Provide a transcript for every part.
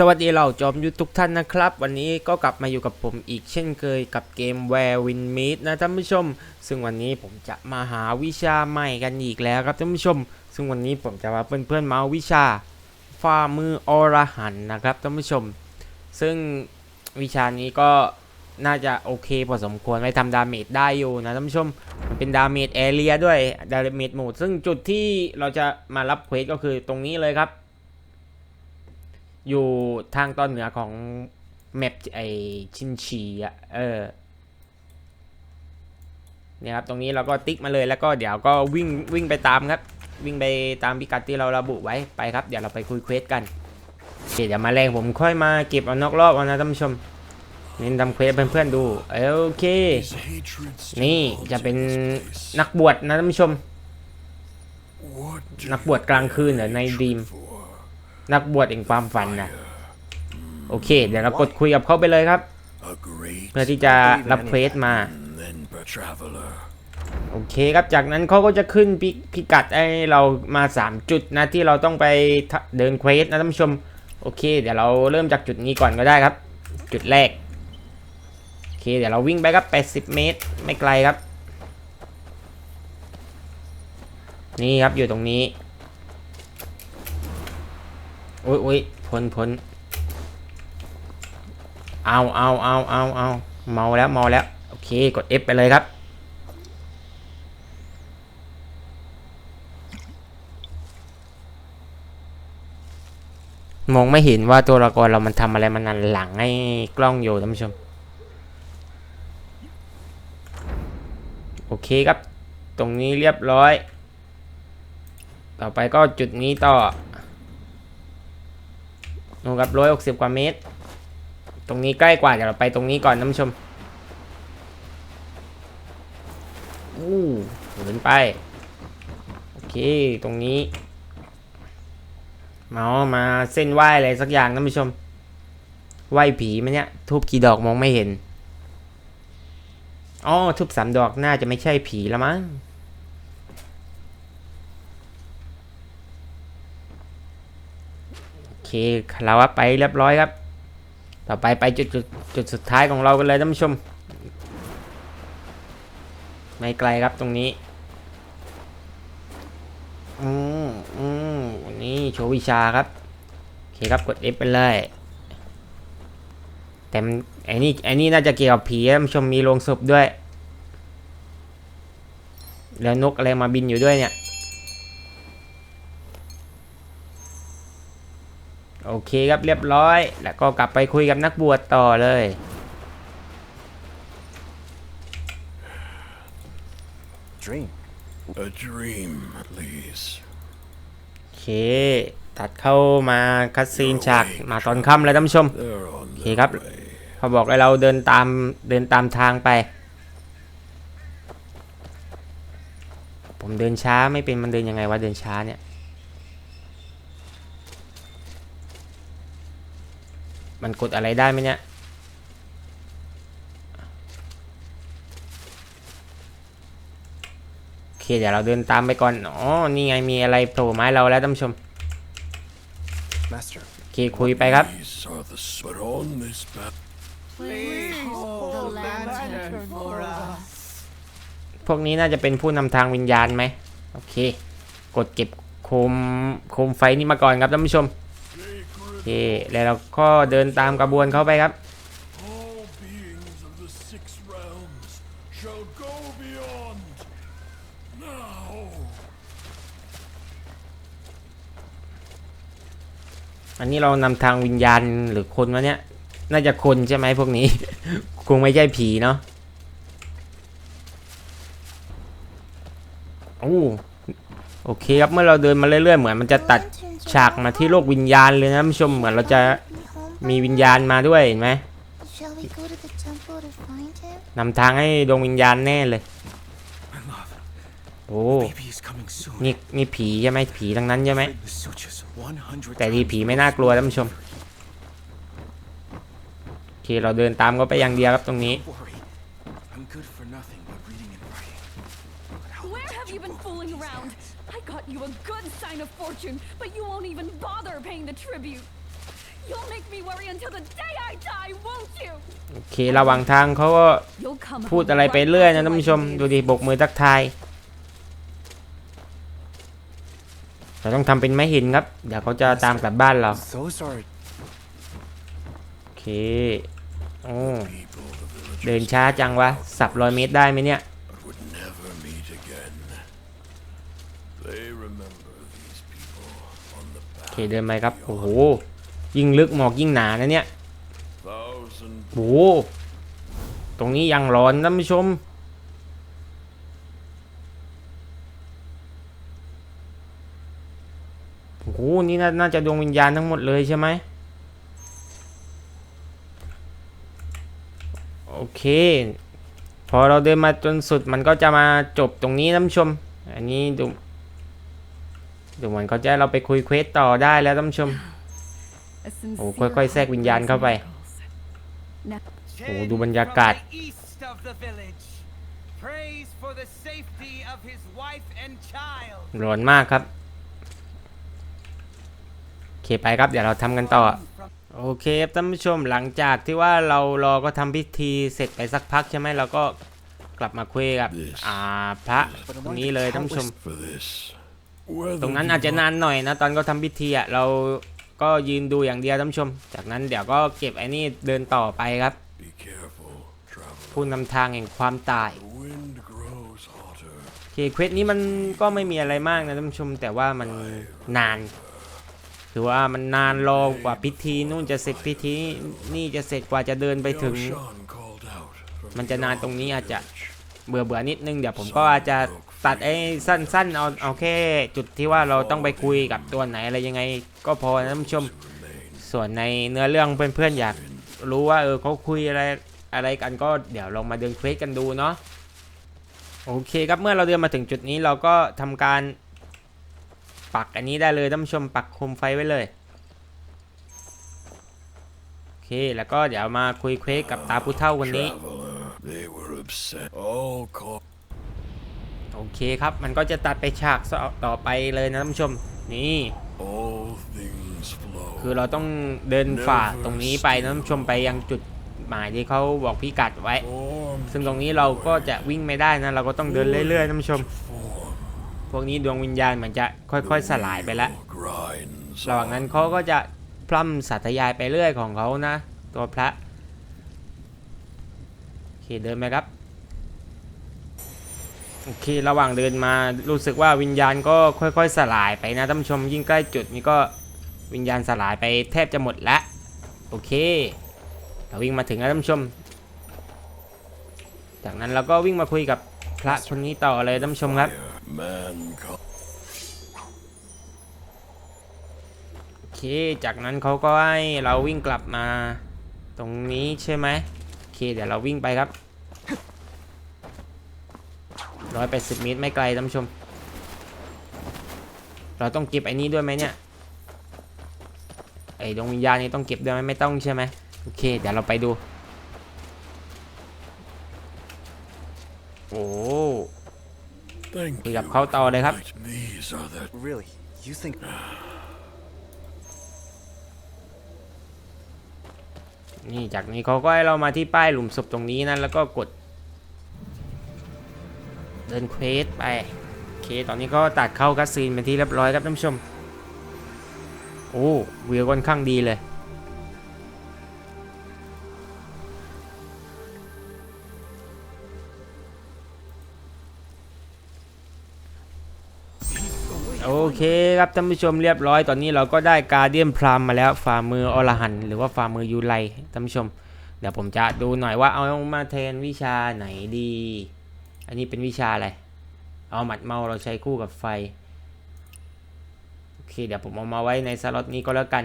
สวัสดีเราจอมยุทธทุกท่านนะครับ วันนี้ก็กลับมาอยู่กับผมอีกเช่นเคยกับเกม Where Win Meet นะท่านผู้ชม ซึ่งวันนี้ผมจะมาหาวิชาใหม่กันอีกแล้วครับท่านผู้ชม ซึ่งวันนี้ผมจะมาเพื่อนๆมาวิชาฝ่ามืออรหันนะครับท่านผู้ชม ซึ่งวิชานี้ก็น่าจะโอเคพอสมควรไว้ทำดาเมจได้อยู่นะท่านผู้ชมมันเป็นดาเมจแอเรียด้วยดาเมจโหมดซึ่งจุดที่เราจะมารับเควสก็คือตรงนี้เลยครับ อยู่ทางตอนเหนือของแมปไอชินชีอะเออเนี่ยครับตรงนี้เราก็ติ๊กมาเลยแล้วก็เดี๋ยวก็วิ่งวิ่งไปตามครับ วิ่งไปตามพิกัดที่เราระบุไว้ไปครับ เดี๋ยวเราไปคุยเควสกันโอเคเดี๋ยวมาแรงผมค่อยมาเก็บเอานอกรอบเอานะท่านผู้ชมเน้นทำเควสเพื่อนๆดูโอเค นี่จะเป็นนักบวชนะท่านผู้ชม นักบวชกลางคืนเหรอในดีม นักบวชแห่งความฝันนะโอเค เดี๋ยวเรากดคุยกับเขาไปเลยครับ เพื่อที่จะรับเควสมา โอเคครับจากนั้นเขาก็จะขึ้นพิพิกัดให้เรามา 3 จุดนะที่เราต้องไปเดินเควสนะท่านผู้ชม โอเค เดี๋ยวเราเริ่มจากจุดนี้ก่อนก็ได้ครับ จุดแรก โอเค เดี๋ยวเราวิ่งไปครับ 80 เมตร ไม่ไกลครับ นี่ครับอยู่ตรงนี้ อ้ยโอ้ยพ้นพ้นเอาเอาเอาเอาเอาเมาแล้วเมาแล้ว โอเค กด F ไปเลยครับ มองไม่เห็นว่าตัวละครเรามันทำอะไรมันนันหลังให้กล้องอยู่ท่านผู้ชม โอเคครับ ตรงนี้เรียบร้อย ต่อไปก็จุดนี้ต่อ นู่นครับร้อยหกสิบกว่าเมตร ตรงนี้ใกล้กว่าเดี๋ยวเราไปตรงนี้ก่อนท่านผู้ชมอู้เหินไป โอเค ตรงนี้มามาเส้นไหวอะไรสักอย่างท่านผู้ชม ไหวผีไหมเนี่ยทูบกี่ดอกมองไม่เห็นอ๋อทูบสามดอกน่าจะไม่ใช่ผีละมั้ง โอ เคเราว่าไปเรียบร้อยครับ ต่อไปไปจุดจุดจุดสุดท้ายของเรากันเลยท่านผู้ชม ไม่ไกลครับตรงนี้ อืมอืมนี่โชว์วิชาครับโอเคครับกด F ไปเลยแต่มันไอ้นี่ไอ้นี่น่าจะเกี่ยวกับผีท่านผู้ชมมีโรงศพด้วย แล้วนกอะไรมาบินอยู่ด้วยเนี่ย โอเคครับเรียบร้อย แล้วก็กลับไปคุยกับนักบวชต่อเลย Dream. A dream, please. โอเค ตัดเข้ามาคัดซีนฉากมาตอนค่ำเลยท่านผู้ชม They're on Okay, their ครับ way. เขาบอกให้เราเดินตามเดินตามทางไป ผมเดินช้าไม่เป็นมันเดินยังไงวะเดินช้าเนี่ย มันกดอะไรได้ไหมเนี่ยโอเคเดี๋ยวเราเดินตามไปก่อนอ๋อนี่ไงมีอะไรโผล่มาให้เราแล้วท่านผู้ชม Master. โอเคคุยไปครับ These are the s- but on this path. Please hold the lantern for us. พวกนี้น่าจะเป็นผู้นำทางวิญญาณไหมโอเค กดเก็บโคมโคมไฟนี่มาก่อนครับท่านผู้ชมโอ เคแล้วเราก็เดินตามกระบวนเข้าไปครับ อันนี้เรานำทางวิญญาณหรือคนวะเนี่ย น่าจะคนใช่ไหมพวกนี้ คงไม่ใช่ผีเนาะโอ้โอเคครับเมื่อเราเดินมาเรื่อยๆ เหมือนมันจะตัด ฉากมาที่โลกวิญญาณเลยนะท่านผู้ชมเหมือนเราจะมีวิญญาณมาด้วยเห็นไหมนำทางให้ดวงวิญญาณแน่เลยโอ้นี่นี่ผีใช่ไหมผีทั้งนั้นใช่ไหมแต่ดีผีไม่น่ากลัวท่านผู้ชมโอเคเราเดินตามก็ไปอย่างเดียวครับตรงนี้ Don't worry. I'm good for nothing but reading and writing. But how Where have you been fooling around? I got you a good sign of fortune, but you won't even bother paying the tribute. You'll make me worry until the day I die, won't you? โอเคระหว่างทางเขาก็ You'll come พูด home อะไรไป right เรื่อยนะ after ท่าน I ผู้ชม leave. ดูดิบกมือทักทายเราต้องทำเป็นไม้หินครับ เดี๋ยวเขาจะตามกลับบ้านเรา So sorry. โอเคโอ้ People, the villagers, เดินช้าจังวะสับร้อยเมตรได้ไหมเนี่ย เคเดินไปครับ โอ้โห ยิ่งลึกหมอกยิ่งหนานะเนี่ยโอ้โหตรงนี้ยังร้อนท่านผู้ชม โอ้โห นี่นาน่าจะดวงวิญญาณทั้งหมดเลยใช่ไหม โอเค พอเราเดินมาจนสุดมันก็จะมาจบตรงนี้ท่านผู้ชม อันนี้ดู ดูเหมือนเขาจะให้เราไปคุยเควสต่อได้แล้วท่านผู้ชม A โอ้ sincere ค่อยๆแทรกวิญญาณเข้าไป miracles. โอ้ดูบรรยากาศ From the east of the village, prays for the safety of his wife and child. ร้อนมากครับโอเคไปครับเดี๋ยวเราทำกันต่อ From โอเคครับท่านผู้ชมหลังจากที่ว่าเรารอก็ทำพิธีเสร็จไปสักพักใช่ไหมเราก็กลับมาคุยกับ อ่าพระตรงนี้เลยท่านผู้ชม for this. Whether ตรงนั้นอาจจะนานหน่อยนะ ตอนเขาทำพิธีอะเราก็ยืนดูอย่างเดียวท่านผู้ชม จากนั้นเดี๋ยวก็เก็บไอ้นี่เดินต่อไปครับ Be careful, traveler. ผู้นำทางแห่งความตาย The wind grows hotter. โอเคเควสนี้มันก็ไม่มีอะไรมากนะท่านผู้ชม แต่ว่ามันนานคือว่ามันนานรอกว่าพิธีนู่นจะเสร็จพิธีนี่จะเสร็จกว่าจะเดินไปถึง Yoshan called out from มันจะนานตรงนี้อาจจะ village. เบื่อเบื่อนิดนึงเดี๋ยวผมก็อาจจะ ตัดไอ้สั้นๆเอาเอาแค่จุดที่ว่าเราต้องไปคุยกับตัวไหนอะไรยังไง ก็พอนะท่านผู้ชม ส่วนในเนื้อเรื่องเพื่อนๆอยากรู้ว่าเออเขาคุยอะไรอะไรกันก็เดี๋ยวลองมาเดินเควสกันดูเนาะโอเคครับเมื่อเราเดินมาถึงจุดนี้เราก็ทำการปักอันนี้ได้เลยท่านผู้ชมปักโคมไฟไว้เลยโอเคแล้วก็เดี๋ยวมาคุยเควสกับตาผู้เฒ่าคนนี้ โอเคครับ มันก็จะตัดไปฉากต่อไปเลยนะท่านผู้ชม นี่ all things flow. คือเราต้องเดินฝ่าตรงนี้ไปนะท่านผู้ชมไปยังจุดหมายที่เขาบอกพิกัดไว้ Form ซึ่งตรงนี้เราก็จะวิ่งไม่ได้นะ เราก็ต้องเดินเรื่อยๆท่านผู้ชม form พวกนี้ดวงวิญญาณเหมือนจะค่อย ๆ สลายไปแล้ว grinds ระหว่างนั้นเขาก็จะพร่ำสัตยายไปเรื่อยของเขานะ ตัวพระโอเคเดินไปครับ โอเค ระหว่างเดินมารู้สึกว่าวิญญาณก็ค่อย ๆ สลายไปนะท่านผู้ชมยิ่งใกล้จุดนี้ก็วิญญาณสลายไปแทบจะหมดแล้วโอเค เราวิ่งมาถึงแล้วท่านผู้ชม จากนั้นเราก็วิ่งมาคุยกับพระคนนี้ต่อเลยท่านผู้ชมครับโอเค จากนั้นเขาก็ให้เราวิ่งกลับมาตรงนี้ใช่ไหมโอเค เดี๋ยวเราวิ่งไปครับ ร้อยแปดสิบเมตรไม่ไกลท่านผู้ชม เราต้องเก็บไอ้นี้ด้วยไหมเนี่ย ไอ้ดวงวิญญาณนี่ต้องเก็บด้วยไหมไม่ต้องใช่ไหมโอเค เดี๋ยวเราไปดู โอ้ Thank คุย you. กับเขาต่อเลยครับ Right, These are the Really? You think นี่จากนี้เขาก็ให้เรามาที่ป้ายหลุมศพตรงนี้นะแล้วก็กด เดินเควสไปโอเคตอนนี้ก็ตัดเข้าคัสซีนเป็นที่เรียบร้อยครับท่านผู้ชม โอ้วิวค่อนข้างดีเลยโอเคครับท่านผู้ชมเรียบร้อยตอนนี้เราก็ได้การเดียนพรามมาแล้วฝ่ามืออรหันหรือว่าฝ่ามือยูไลท่านผู้ชม เดี๋ยวผมจะดูหน่อยว่าเอามาแทนวิชาไหนดี อันนี้เป็นวิชาอะไร เอาหมัดเมาเราใช้คู่กับไฟ โอเค เดี๋ยวผมเอามาไว้ในสล็อตนี้ก็แล้วกัน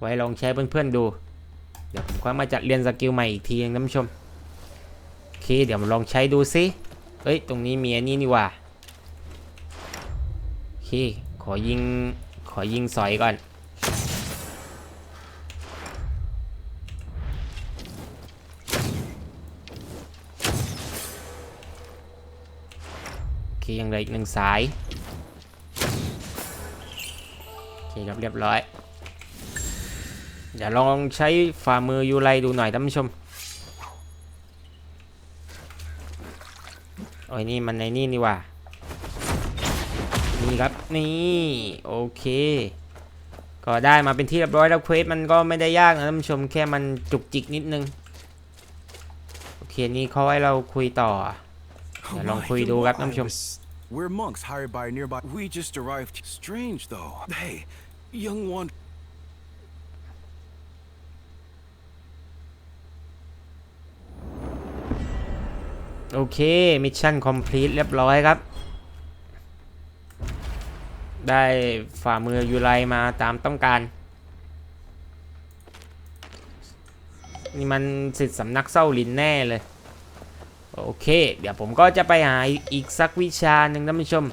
ไว้ลองใช้เพื่อนๆดู เดี๋ยวผมค่อยมาจัดเรียนสกิลใหม่อีกทีนึงท่านผู้ชม โอเค เดี๋ยวมาลองใช้ดูซิเอ้ย ตรงนี้มีอันนี้นี่ว่าโอเค ขอยิง ขอยิงสอยก่อน เคยังเหลืออีกหนึ่งสาย โอเคครับเรียบร้อย เดี๋ยวลองใช้ฝ่ามือยูไรดูหน่อยท่านผู้ชม โอ้ยนี่มันในนี่นี่ว่า นี่ครับนี่โอเค ก็ได้มาเป็นที่เรียบร้อยแล้วเควสมันก็ไม่ได้ยากนะท่านผู้ชมแค่มันจุกจิกนิดนึง โอเคนี่เขาให้เราคุยต่อ เดี๋ยวลอง my, คุยดูครับท่านผู้ชม Iris. We're monks hired by a nearby. We just arrived. Strange, though. Hey, young one. โอเคมิชชั่นคอมพลีทเรียบร้อยครับ ได้ฝ่ามือยูไรมาตามต้องการ นี่มันสิทธิสำนักเศร้าลินแน่เลย โอเค เดี๋ยวผมก็จะไปหาอีกสักวิชาหนึ่งท่านผู้ชม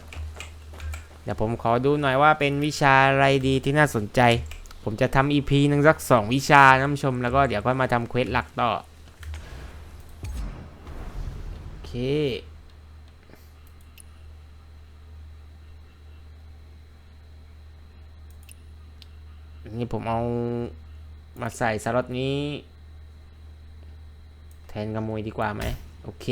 เดี๋ยวผมขอดูหน่อยว่าเป็นวิชาอะไรดีที่น่าสนใจ ผมจะทำ EP หนึ่งสักสองวิชาท่านผู้ชม แล้วก็เดี๋ยวก็มาทำเควสหลักต่อ โอเคนี่ผมเอามาใส่สล็อตนี้ แทนขโมยดีกว่าไหม โอเค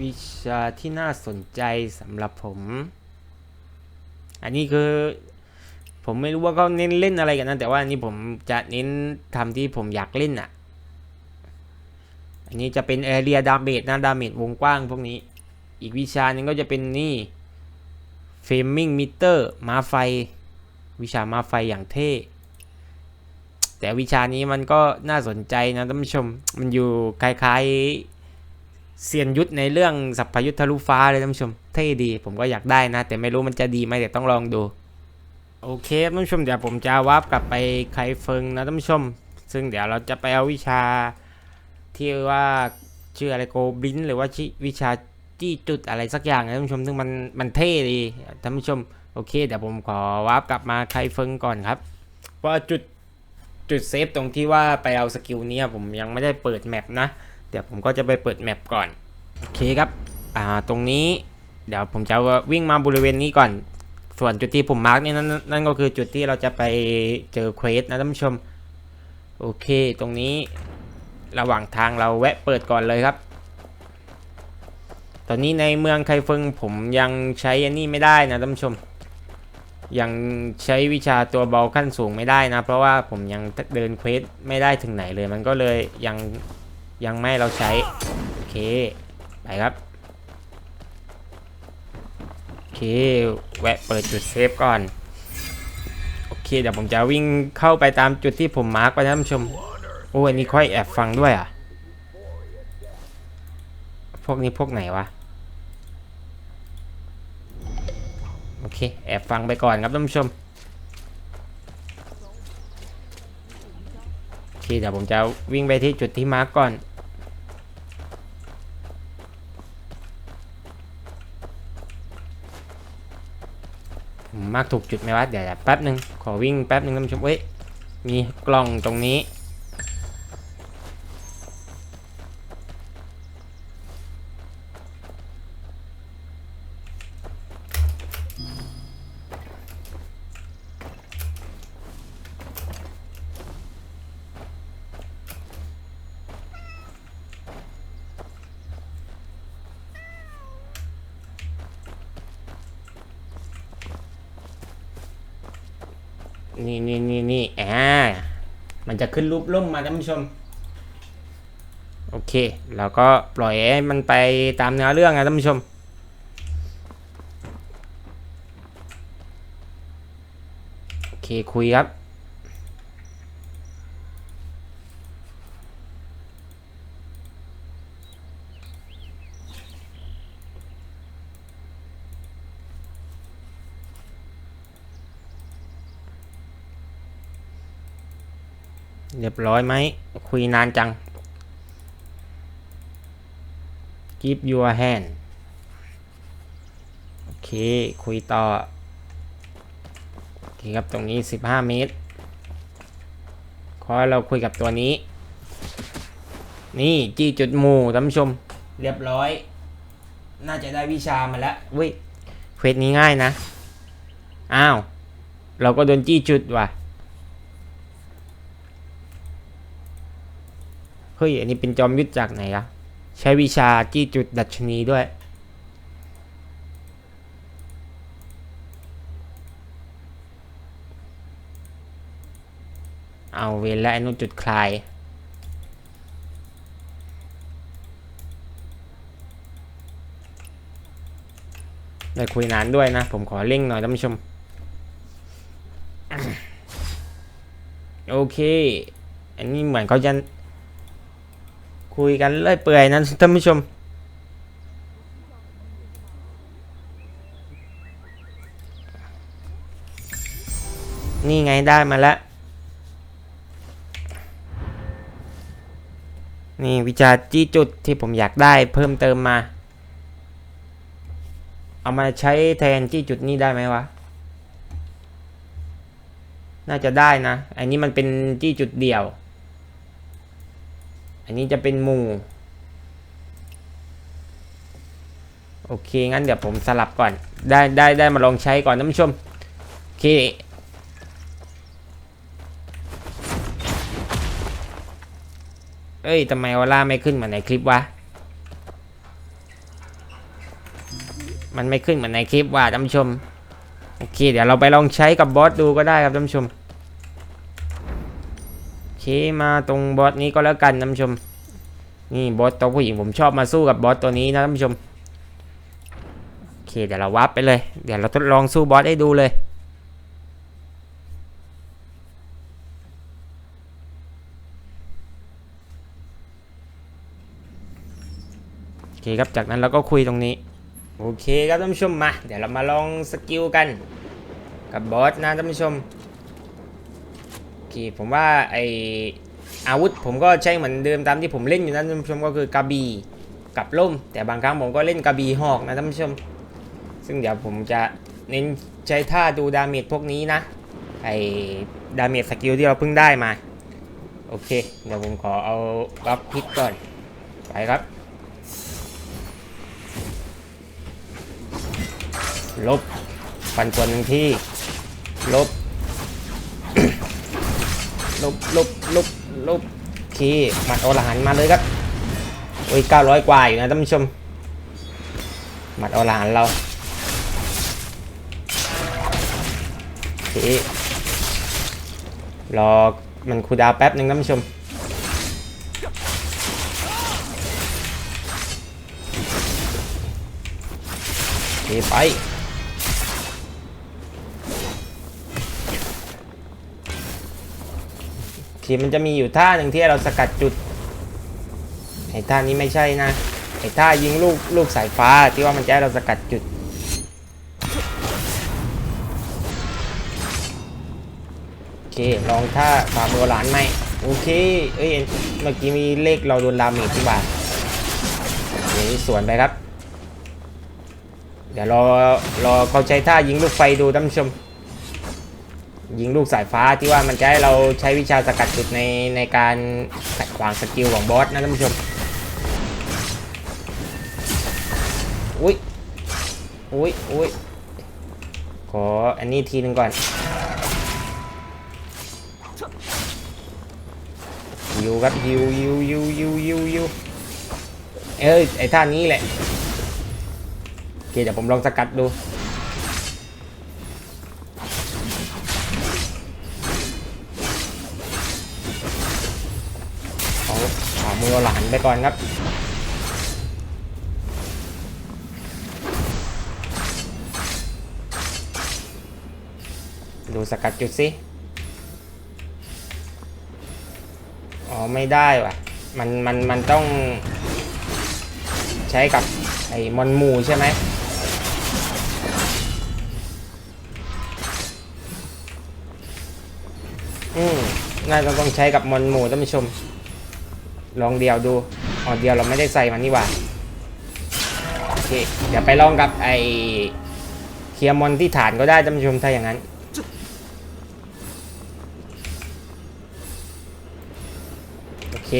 วิชาที่น่าสนใจสำหรับผม อันนี้คือ ผมไม่รู้ว่าเขาเน้นเล่นอะไรกันนะแต่ว่าอันนี้ผมจะเน้นทำที่ผมอยากเล่นอะ อันนี้จะเป็น area damage นะ damage วงกว้างพวกนี้ อีกวิชานึงก็จะเป็นนี่ framing meter ม้าไฟ วิชามาไฟอย่างเท่ แต่วิชานี้มันก็น่าสนใจนะท่านผู้ชม มันอยู่คล้ายๆเซียนยุทธในเรื่องสัพพยุทธทะลุฟ้าเลยท่านผู้ชม เท่ดี ผมก็อยากได้นะ แต่ไม่รู้มันจะดีไหมเดี๋ยวต้องลองดู โอเคท่านผู้ชมเดี๋ยวผมจะวาร์ปกลับไปไคเฟิงนะท่านผู้ชม ซึ่งเดี๋ยวเราจะไปเอาวิชาที่ว่าชื่ออะไรโกบลินหรือว่าชวิชาจี้จุดอะไรสักอย่างนะท่านผู้ชม ซึ่งมันมันเท่ดีท่านผู้ชม โอเค เดี๋ยวผมขอวาร์ปกลับมาไคเฟิงก่อนครับเพราจุด จุดเซฟตรงที่ว่าไปเอาสกิลนี้ผมยังไม่ได้เปิดแมปนะ เดี๋ยวผมก็จะไปเปิดแมปก่อน โอเคครับ อ่า ตรงนี้ เดี๋ยวผมจะวิ่งมาบริเวณนี้ก่อน ส่วนจุดที่ผมมาร์กนี่นั่นนั่นก็คือจุดที่เราจะไปเจอเควสนะท่านผู้ชม โอเค ตรงนี้ระหว่างทางเราแวะเปิดก่อนเลยครับ ตอนนี้ในเมืองไคเฟิงผมยังใช้อันนี้ไม่ได้นะท่านผู้ชม ยังใช้วิชาตัวเบาขั้นสูงไม่ได้นะ เพราะว่าผมยังเดินเควสไม่ได้ถึงไหนเลย มันก็เลยยังยังไม่เราใช้ โอเค ไปครับโอเค แวะเปิดจุดเซฟก่อน โอเค เดี๋ยวผมจะวิ่งเข้าไปตามจุดที่ผมมาร์กไปนะท่านผู้ชม โอ้ยอันนี้ค่อยแอบฟังด้วยอะ พวกนี้พวกไหนวะ โอเค แอบฟังไปก่อนครับท่านผู้ชมโอเคเดี๋ยวผมจะวิ่งไปที่จุดที่มาร์กก่อนมาร์กถูกจุดไหมวะเดี๋ยวแป๊บหนึ่งขอวิ่งแป๊บหนึ่งท่านผู้ชมเอ้ยมีกล่องตรงนี้ อ่า มันจะขึ้นรูปร่มมาท่านผู้ชม โอเค แล้วก็ปล่อยให้มันไปตามเนื้อเรื่องนะท่านผู้ชม โอเคคุยครับ เรียบร้อยไหม คุยนานจัง Give your hand โอเค คุยต่อ โอเคครับ ตรงนี้ 15 เมตร ขอเราคุยกับตัวนี้ นี่จี้จุดหมู่ท่านผู้ชม เรียบร้อย น่าจะได้วิชามาแล้วเว้ยเควสนี้ง่ายนะ อ้าว เราก็โดนจี้จุดว่ะ ฮ้ย อันนี้เป็นจอมยุทธจากไหนอะใช้วิชาจี้จุดดัชนีด้วย เอาเวรและอนุจุดคลายได้คุยนานด้วยนะ ผมขอเร่งหน่อยท่านผู้ชม โอเค อันนี้เหมือนเขาจะ คุยกันเรื่อยเปื่อยนะท่านผู้ชม นี่ไงได้มาแล้ว นี่วิชาจี้จุดที่ผมอยากได้เพิ่มเติมมา เอามาใช้แทนจี้จุดนี้ได้ไหมวะ น่าจะได้นะ อันนี้มันเป็นจี้จุดเดี่ยว อันนี้จะเป็นหมู่ โอเค งั้นเดี๋ยวผมสลับก่อน ได้ได้ได้มาลองใช้ก่อนท่านผู้ชม โอเค เอ้ยทำไมออร่าไม่ขึ้นเหมือนในคลิปวะ มันไม่ขึ้นเหมือนในคลิปว่ะท่านผู้ชม โอเค เดี๋ยวเราไปลองใช้กับบอสดูก็ได้ครับท่านผู้ชม เคมาตรงบอสนี้ก็แล้วกันท่านผู้ชม นี่บอสตัวผู้หญิงผมชอบมาสู้กับบอสตัวนี้นะท่านผู้ชมโอเคเดี๋ยวเราวับไปเลย เดี๋ยวเราทดลองสู้บอสให้ดูเลยโอเคครับจากนั้นเราก็คุยตรงนี้ โอเคครับท่านผู้ชมมา เดี๋ยวเรามาลองสกิลกันกับบอสนะท่านผู้ชม เคผมว่าไออาวุธผมก็ใช้เหมือนเดิมตามที่ผมเล่นอยู่นะท่านผู้ชมก็คือกระบี่กับล่ม แต่บางครั้งผมก็เล่นกระบี่หอกนะท่านผู้ชม ซึ่งเดี๋ยวผมจะเน้นใช้ท่าดูดาเมจพวกนี้นะไอดาเมจสกิลที่เราเพิ่งได้มา โอเค เดี๋ยวผมขอเอาบัฟพิษก่อน ไปครับลบฟันตัวหนึ่งที่ลบ ลบลบลบลบโอเคหมัดอรหันมาเลยครับโอ้ย900กว่าอยู่นะท่านผู้ชมหมัดอรหันเราโอเครอมันคูดาวแป๊บหนึ่งท่านผู้ชมโอเคไป โอมันจะมีอยู่ท่าหนึ่งที่เราสกัดจุดไอ้ท่านี้ไม่ใช่นะไอ้ท่ายิงลูกลูกสายฟ้าที่ว่ามันจะให้เราสกัดจุด โอเคลองท่าฟาร์มโบราณไหมโอเคเอ้ยเมื่อกี้มีเลขเราโดนดาเมจที่บ่าเดี๋ยวนี้สวนไปครับ เดี๋ยวรอรอเขาใช้ท่ายิงลูกไฟดูท่านผู้ชม ยิงลูกสายฟ้าที่ว่ามันจะให้เราใช้วิชาสกัดจุดในในการขัดขวางสกิลของบอสนะท่านผู้ชม อุ้ย อุ้ย อุ้ย ขออันนี้ทีหนึ่งก่อนยิวครับยิวยิวยิวยิวยิวยิวเอ้ยไอ้ท่านี้แหละโอเคเดี๋ยวผมลองสกัดดู ขวามือเอาหลานไปก่อนครับดูสกัดจุดสิอ๋อ ไม่ได้ว่ะ มัน มัน มันต้องใช้กับไอ้มอนมูใช่ไหม อืมน่าจะต้องใช้กับมอนมูท่านผู้ชม ลองเดียวดูอ๋อเดียวเราไม่ได้ใส่มันนี่หว่าโอเคเดี๋ยวไปลองกับไอเคียร์มอนที่ฐานก็ได้ท่านผู้ชมถ้าอย่างนั้นโอเค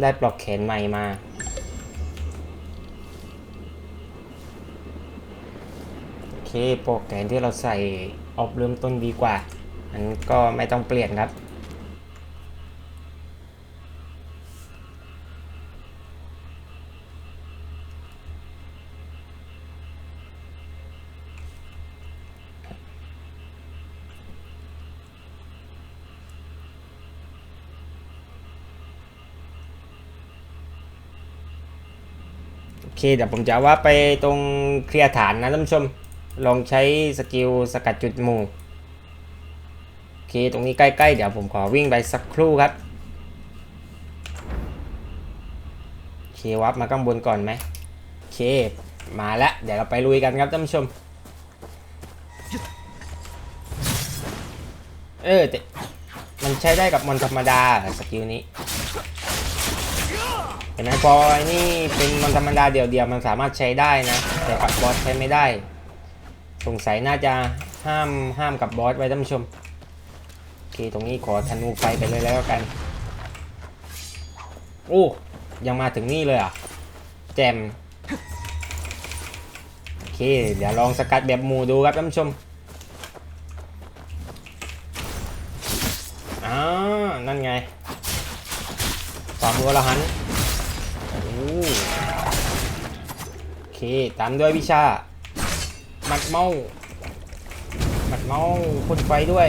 ได้ปลอกแขนใหม่มา โอเคปรแกรมที่เราใส่ออกเริ่มต้นดีกว่า อันก็ไม่ต้องเปลี่ยนครับ โอเค เดี๋ยวผมจะว่าไปตรงเคลียร์ฐานนะท่านผู้ชม ลองใช้สกิลสกัดจุดหมู่โอ เคตรงนี้ใกล้ๆ เดี๋ยวผมขอวิ่งไปสักครู่ครับเควับมาข้างบนก่อนไหมเคมาแล้วเดี๋ยวเราไปลุยกันครับท่านผู้ชม เออแต่มันใช้ได้กับมอนธรรมดาสกิลนี้เห็นไหมพอไอ้นี่เป็นมันธรรมดาเดียวๆมันสามารถใช้ได้นะ แต่กับบอสใช้ไม่ได้ สงสัยน่าจะห้ามห้ามกับบอสไว้ท่านผู้ชม เคตรงนี้ขอธนูไฟไปเลยแล้วกัน โอ้ ยังมาถึงนี่เลยอะ แจมโอเค เดี๋ยวลองสกัดแบบหมูดูครับท่านผู้ชมอ่านั่นไงฝ่ามือละหันโอ้โอเค ตามด้วยวิชา หมัดเมาหมัดเมาพ่นไฟด้วย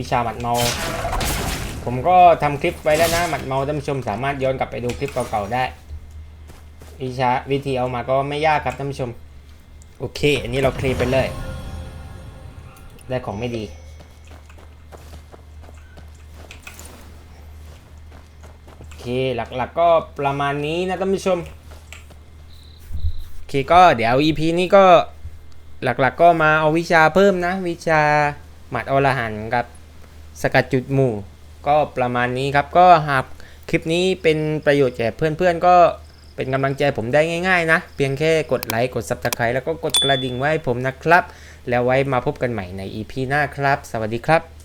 วิชาหมัดเมา ผมก็ทำคลิปไว้แล้วนะหมัดเมาท่านผู้ชมสามารถย้อนกลับไปดูคลิปเก่าๆได้ วิชาวิธีเอามาก็ไม่ยากครับท่านผู้ชม โอเค อันนี้เราคลีนไปเลย ได้ของไม่ดีโอเคหลักๆก็ประมาณนี้นะท่านผู้ชมโอเคก็เดี๋ยว EP นี้ก็หลักๆก็มาเอาวิชาเพิ่มนะ วิชาหมัดอรหันต์กับ สกัดจุดหมู่ ก็ประมาณนี้ครับ ก็หากคลิปนี้เป็นประโยชน์แก่เพื่อนๆ ก็เป็นกำลังใจผมได้ง่ายๆนะ เพียงแค่กดไลค์ กด Subscribe แล้วก็กดกระดิ่งไว้ให้ผมนะครับ แล้วไว้มาพบกันใหม่ใน EP หน้าครับ สวัสดีครับ